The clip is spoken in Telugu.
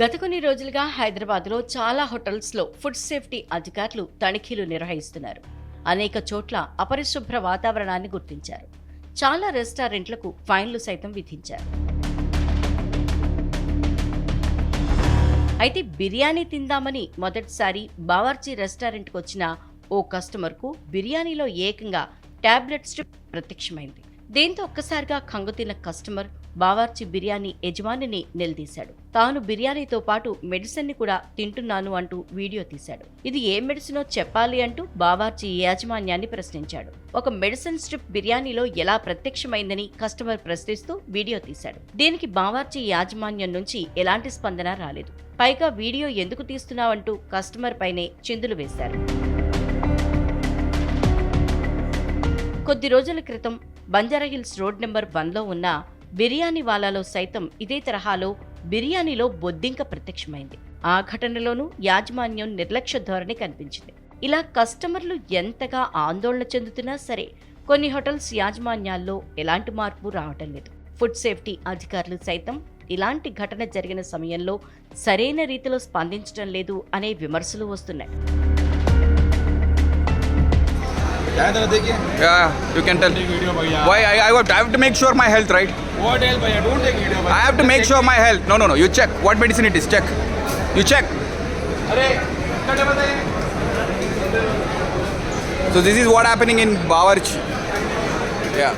గత కొన్ని రోజులుగా హైదరాబాద్లో చాలా హోటల్స్లో ఫుడ్ సేఫ్టీ అధికారులు తనిఖీలు నిర్వహిస్తున్నారు. అనేక చోట్ల అపరిశుభ్ర వాతావరణాన్ని గుర్తించారు. చాలా రెస్టారెంట్లకు ఫైన్లు సైతం విధించారు. అయితే బిర్యానీ తిందామని మొదటిసారి బావార్చి రెస్టారెంట్కు వచ్చిన ఓ కస్టమర్కు బిర్యానీలో ఏకంగా టాబ్లెట్ స్ట్రిప్ ప్రత్యక్షమైంది. దీంతో ఒక్కసారిగా కంగుతిన్న కస్టమర్ బావార్చి బిర్యానీ యజమానిని నిలదీశాడు. తాను బిర్యానీతో పాటు మెడిసిన్ని కూడా తింటున్నాను అంటూ వీడియో తీశాడు. ఇది ఏ మెడిసినో చెప్పాలి అంటూ బావార్చి యాజమాన్యాన్ని ప్రశ్నించాడు. ఒక మెడిసిన్ స్ట్రిప్ బిర్యానీలో ఎలా ప్రత్యక్షమైందని కస్టమర్ ప్రశ్నిస్తూ వీడియో తీశాడు. దీనికి బావార్చి యాజమాన్యం నుంచి ఎలాంటి స్పందన రాలేదు. పైగా వీడియో ఎందుకు తీస్తున్నావంటూ కస్టమర్ పైనే చిందులు వేశారు. కొద్ది రోజుల క్రితం బంజారాహిల్స్ రోడ్ నెంబర్ వన్లో ఉన్న బిర్యానీ వాలాలో సైతం ఇదే తరహాలో బిర్యానీలో బొద్దింక ప్రత్యక్షమైంది. ఆ ఘటనలోనూ యాజమాన్యం నిర్లక్ష్య ధోరణి కనిపించింది. ఇలా కస్టమర్లు ఎంతగా ఆందోళన చెందుతున్నా సరే కొన్ని హోటల్స్ యాజమాన్యాల్లో ఎలాంటి మార్పు రావటం లేదు. ఫుడ్ సేఫ్టీ అధికారులు సైతం ఇలాంటి ఘటన జరిగిన సమయంలో సరైన రీతిలో స్పందించడం లేదు అనే విమర్శలు వస్తున్నాయి. Yeah, you can tell. Video Why? I, I, have- I have to make sure my health, right? What health, bhaiya? don't take video Bhaiya. I have to make sure my health. No, no, no. You check what medicine it is. Check. You check. So this is what happening in Bawarchi. Yeah.